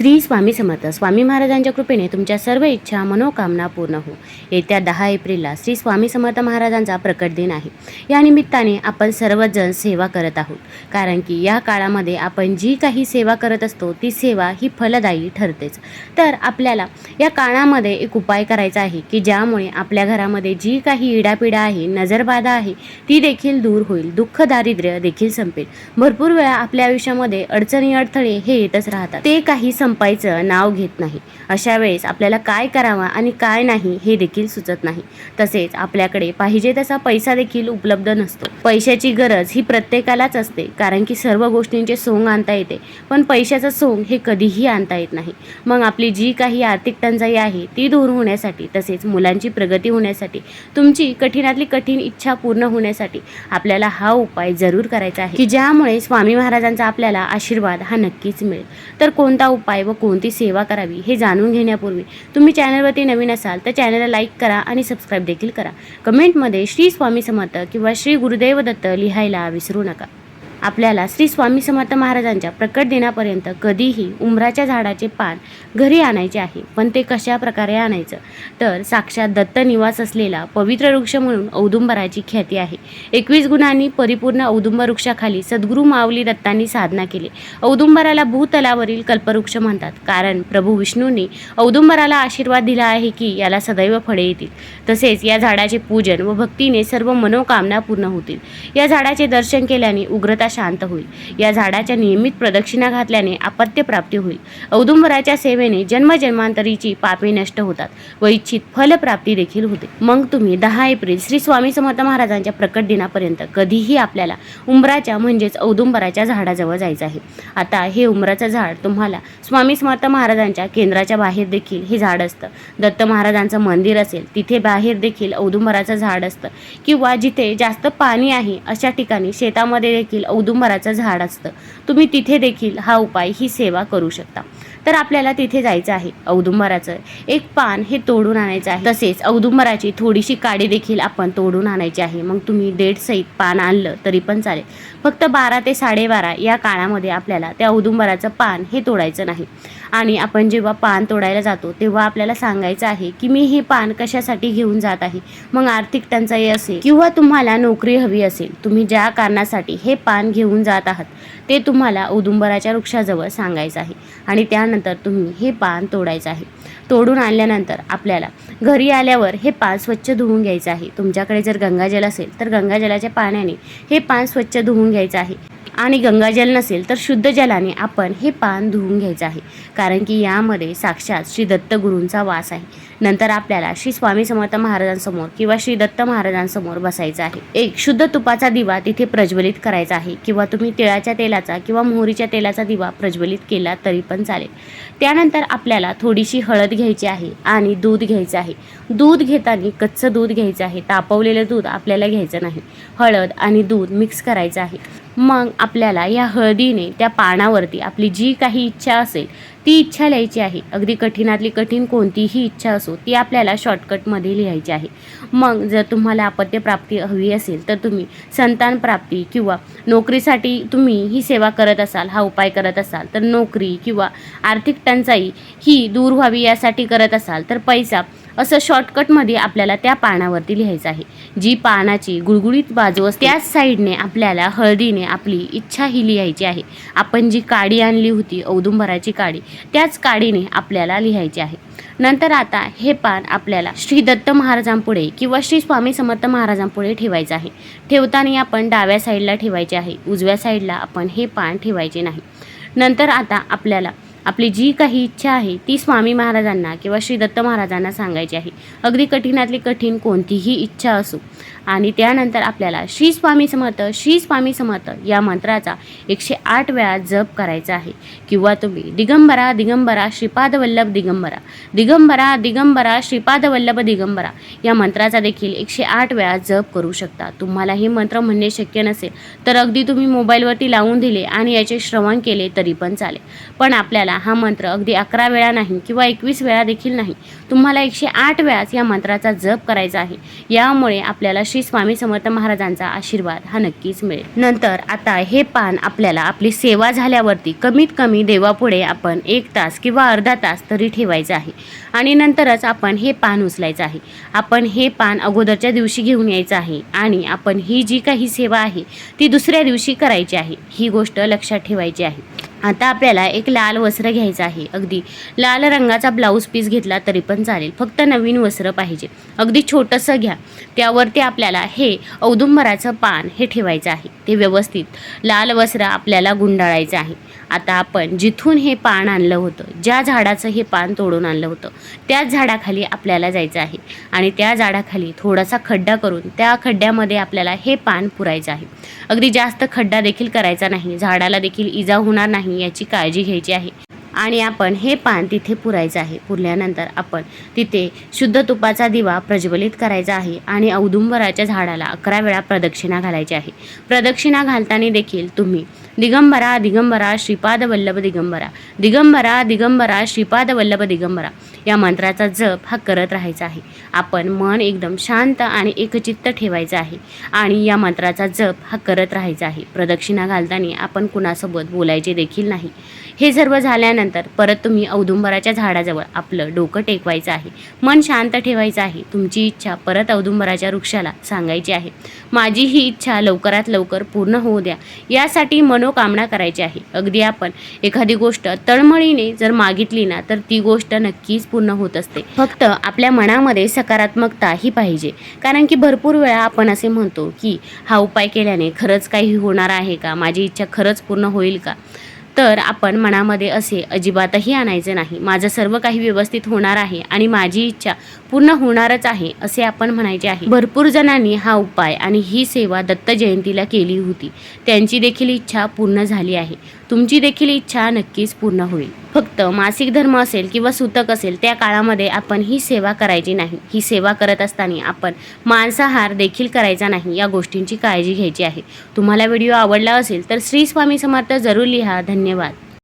श्री स्वामी समर्थ. स्वामी महाराजांच्या कृपेने तुमच्या सर्व इच्छा मनोकामना पूर्ण हो. येत्या दहा एप्रिलला श्री स्वामी समर्थ महाराजांचा प्रकट दिन आहे. या निमित्ताने आपण सर्वजण सेवा करत आहोत. कारण की या काळामध्ये आपण जी काही सेवा करत असतो ती सेवा ही फलदायी ठरतेच. तर आपल्याला या काळामध्ये एक उपाय करायचा आहे की ज्यामुळे आपल्या घरामध्ये जी काही इडापिडा आहे नजरबाधा आहे ती देखील दूर होईल. दुःख दारिद्र्य देखील संपेल. भरपूर वेळा आपल्या आयुष्यामध्ये अडचणी अडथळे हे येतच राहतात. ते काही सम संपायचं नाव घेत नाही. अशा वेळेस आपल्याला काय करावं आणि काय नाही हे देखील सुचत नाही. तसेच आपल्याकडे पाहिजे तसा पैसा देखील उपलब्ध नसतो. पैशाची गरज ही प्रत्येकालाच असते कारण की सर्व गोष्टींचे सोंग आणता येते. पण पैशाचं सोंग हे कधीही आणता येत नाही. मग आपली जी काही आर्थिक टंचाई आहे ती दूर होण्यासाठी तसेच मुलांची प्रगती होण्यासाठी तुमची कठीणातली कठीण इच्छा पूर्ण होण्यासाठी आपल्याला हा उपाय जरूर करायचा आहे. की ज्यामुळे स्वामी महाराजांचा आपल्याला आशीर्वाद हा नक्कीच मिळेल. तर कोणता उपाय व कोणती सेवा करावी हे जाणून घेण्यापूर्वी तुम्ही चॅनलवरती नवीन असाल तर चॅनलला लाईक करा आणि सबस्क्राईब देखील करा. कमेंटमध्ये श्री स्वामी समर्थ किंवा श्री गुरुदेव दत्त लिहायला विसरू नका. आपल्याला श्री स्वामी समर्थ महाराजांच्या प्रकट दिनापर्यंत कधीही उंबराच्या झाडाचे पान घरी आणायचे आहे. पण ते कशा प्रकारे आणायचं? तर साक्षात दत्त निवास असलेला पवित्र वृक्ष म्हणून औदुंबराची ख्याती आहे. एकवीस गुणांनी परिपूर्ण औदुंबर वृक्षाखाली सद्गुरू माऊली दत्तांनी साधना केली. औदुंबराला भूतलावरील कल्पवृक्ष म्हणतात. कारण प्रभू विष्णूंनी औदुंबराला आशीर्वाद दिला आहे की याला सदैव फळे येतील. तसेच या झाडाचे पूजन व भक्तीने सर्व मनोकामना पूर्ण होतील. या झाडाचे दर्शन केल्याने उग्रता शांत होईल. या झाडाच्या नियमित प्रदक्षिणा घातल्याने आपत्य प्राप्ती होईल. औदुंबराच्या सेवेने जन्मजन्मांतरीची पापे नष्ट होतात व इच्छित फलप्राप्ती देखील होते. मग तुम्ही दहा एप्रिल श्री स्वामी समर्थ महाराजांच्या प्रकट दिनापर्यंत कधीही आपल्याला उंबराच्या म्हणजेच औदुंबराच्या झाडाजवळ जायचं आहे. आता हे उंबराचं झाड तुम्हाला स्वामी समर्थ महाराजांच्या केंद्राच्या बाहेर देखील हे झाड असतं. दत्त महाराजांचं मंदिर असेल तिथे बाहेर देखील औदुंबराचं झाड असतं. किंवा जिथे जास्त पाणी आहे अशा ठिकाणी शेतामध्ये देखील औदुंबराचं झाड असतं. तुम्ही तिथे देखील हा उपाय ही सेवा करू शकता. तर आपल्याला तिथे जायचं आहे औदुंबराचं. एक पान हे तोडून आणायचं आहे. तसेच औदुंबराची थोडीशी काडी देखील आपण तोडून आणायची आहे. मग तुम्ही डेट सहित पान आणलं तरी पण चालेल. फक्त बारा ते साडेबारा या काळामध्ये आपल्याला त्या औदुंबराचं पान हे तोडायचं नाही. आणि आपण जेव्हा पान तोडायला जातो तेव्हा आपल्याला सांगायचं आहे की मी हे पान कशासाठी घेऊन जात आहे? मग आर्थिक टंचाई असेल किंवा तुम्हाला नोकरी हवी असेल तुम्ही ज्या कारणासाठी हे पान घेऊन जात आहात ते तुम्हाला औदुंबराच्या वृक्षाजवळ सांगायचं आहे. आणि त्या त्यानंतर तुम्ही हे पान तोडायचं आहे. तोडून आणल्यानंतर आपल्याला घरी आल्यावर हे पान स्वच्छ धुवून घ्यायचं आहे. तुमच्याकडे जर गंगाजल असेल तर गंगाजलाच्या पाण्याने हे पान स्वच्छ धुवून घ्यायचं आहे. आणि गंगाजल नसेल तर शुद्ध जलाने आपण हे पान धुवून घ्यायचं आहे. कारण की यामध्ये साक्षात श्री दत्तगुरूंचा वास आहे. नंतर आपल्याला श्री स्वामी समर्थ महाराजांसमोर किंवा श्री दत्त महाराजांसमोर बसायचं आहे. एक शुद्ध तुपाचा दिवा तिथे प्रज्वलित करायचा आहे किंवा तुम्ही तिळाच्या तेलाचा किंवा मोहरीच्या तेलाचा दिवा प्रज्वलित केला तरी पण चालेल. त्यानंतर आपल्याला थोडीशी हळद घ्यायची आहे आणि दूध घ्यायचं आहे. दूध घेताना कच्चं दूध घ्यायचं आहे. तापवलेलं दूध आपल्याला घ्यायचं नाही. हळद आणि दूध मिक्स करायचं आहे. मग आपल्याला या हळदीने त्या पानावरती आपली जी काही इच्छा असेल ती इच्छा लिहायची आहे. अगदी कठीणातली कठीण कोणतीही इच्छा असो ती आपल्याला शॉर्टकटमध्ये लिहायची आहे. मग जर तुम्हाला अपत्यप्राप्ती हवी असेल तर तुम्ही संतान प्राप्ती किंवा नोकरीसाठी तुम्ही ही सेवा करत असाल हा उपाय करत असाल तर नोकरी किंवा आर्थिक टंचाई ही दूर व्हावी यासाठी करत असाल तर पैसा असं शॉर्टकटमध्ये आपल्याला त्या पानावरती लिहायचं आहे. जी पानाची गुळगुळीत बाजू असते त्याच साईडने आपल्याला हळदीने आपली इच्छा ही लिहायची आहे. आपण जी काडी आणली होती औदुंबराची काडी त्याच काडीने आपल्याला लिहायची आहे. नंतर आता हे पान आपल्याला श्री दत्त महाराजांपुढे किंवा श्री स्वामी समर्थ महाराजांपुढे ठेवायचं आहे. ठेवताना आपण डाव्या साईडला ठेवायचे आहे उजव्या साईडला आपण हे पान ठेवायचे नाही. नंतर आता आपल्याला आपली जी काही इच्छा आहे ती स्वामी महाराजांना किंवा श्री दत्त महाराजांना सांगायची आहे. अगदी कठीणातली कठीण कोणतीही इच्छा असो. आणि त्यानंतर आपल्याला श्री स्वामी समर्थ श्री स्वामी समर्थ या मंत्राचा एकशे आठ वेळा जप करायचा आहे. किंवा तुम्ही दिगंबरा दिगंबरा श्रीपाद वल्लभ दिगंबरा दिगंबरा दिगंबरा श्रीपाद वल्लभ दिगंबरा या मंत्राचा देखील एकशे आठ वेळा जप करू शकता. तुम्हाला हे मंत्र म्हणणे शक्य नसेल तर अगदी तुम्ही मोबाईलवरती लावून दिले आणि याचे श्रवण केले तरी पण चालेल. पण आपल्याला हा मंत्र अगदी अकरा वेळा नाही किंवा एकवीस वेळा देखील नाही. तुम्हाला एकशे आठ वेळाच या मंत्राचा जप करायचा आहे. यामुळे आपल्याला श्री श्री स्वामी समर्थ महाराजांचा आशीर्वाद हा नक्कीच मिळेल. नंतर आता हे पान आपल्याला आपली सेवा झाल्यावरती कमीत कमी देवापुढे आपण एक तास किंवा अर्धा तास तरी ठेवायचं आहे. आणि नंतरच आपण हे पान उचलायचं आहे. आपण हे पान अगोदरच्या दिवशी घेऊन यायचं आहे आणि आपण ही जी काही सेवा आहे ती दुसऱ्या दिवशी करायची आहे. ही गोष्ट लक्षात ठेवायची आहे. आता आपल्याला एक लाल वस्त्र घ्यायचं आहे. अगदी लाल रंगाचा ब्लाऊज पीस घेतला तरी पण चालेल. फक्त नवीन वस्त्र पाहिजे. अगदी छोटंसं घ्या. त्यावरती आपल्याला हे औदुंबराचं पान हे ठेवायचं आहे. ते व्यवस्थित लाल वस्त्र आपल्याला गुंडाळायचं आहे. आता आपण जिथून हे पान आणलं होतं ज्या झाडाचं हे पान तोडून आणलं होतं त्याच झाडाखाली आपल्याला जायचं आहे. आणि त्या झाडाखाली थोडासा खड्डा करून त्या खड्ड्यामध्ये आपल्याला हे पान पुरायचं आहे. अगदी जास्त खड्डा देखील करायचा नाही. झाडाला देखील इजा होणार नाही. याची काळजी घ्यायची आहे. आणि आपण हे पान तिथे पुरायचं आहे. पुरल्यानंतर आपण तिथे शुद्ध तुपाचा दिवा प्रज्वलित करायचा आहे आणि औदुंबराच्या झाडाला अकरा वेळा प्रदक्षिणा घालायची आहे. प्रदक्षिणा घालताना देखील तुम्ही दिगंबरा दिगंबरा श्रीपाद वल्लभ दिगंबरा. दिगंबरा दिगंबरा श्रीपाद वल्लभ दिगंबरा. या मंत्राचा जप हा करत राहायचा आहे. आपण मन एकदम शांत आणि एकचित्त ठेवायचं आहे. आणि या मंत्राचा जप हा करत राहायचा आहे. प्रदक्षिणा घालताना आपण कुणासोबत बोलायचे देखील नाही. हे सर्व झाल्यानंतर परत तुम्ही औदुंबराच्या झाडाजवळ आपलं डोकं टेकवायचं आहे. मन शांत ठेवायचं आहे. तुमची इच्छा परत औदुंबराच्या वृक्षाला सांगायची आहे. माझी ही इच्छा लवकरात लवकर पूर्ण होऊ द्या. यासाठी मनोकामना करायची आहे. अगदी आपण एखादी गोष्ट तळमळीने जर मागितली ना तर ती गोष्ट नक्कीच पूर्ण होत असते. फक्त आपल्या मनामध्ये सकारात्मकता ही पाहिजे. कारण की भरपूर वेळा आपण असे म्हणतो की हा उपाय केल्याने खरंच काही होणार आहे का? माझी इच्छा खरंच पूर्ण होईल का? तर आपण मनामध्ये असे अजिबातही आणायचे नाही. माझं सर्व काही व्यवस्थित होणार आहे आणि माझी इच्छा पूर्ण होणारच आहे असे आपण म्हणायचे आहे. भरपूर जणांनी हा उपाय आणि ही सेवा दत्त जयंतीला केली होती. त्यांची देखील इच्छा पूर्ण झाली आहे. तुमची देखील इच्छा नक्कीच पूर्ण होईल. फक्त मासिक धर्म असेल किंवा सूतक असेल त्या काळामध्ये आपण ही सेवा करायची नाही. ही सेवा करत असताना आपण मांसाहार देखील करायचा नाही या गोष्टींची काळजी घ्यायची आहे. तुम्हाला व्हिडिओ आवडला असेल तर श्री स्वामी समर्थ जरूर लिहा. धन्यवाद.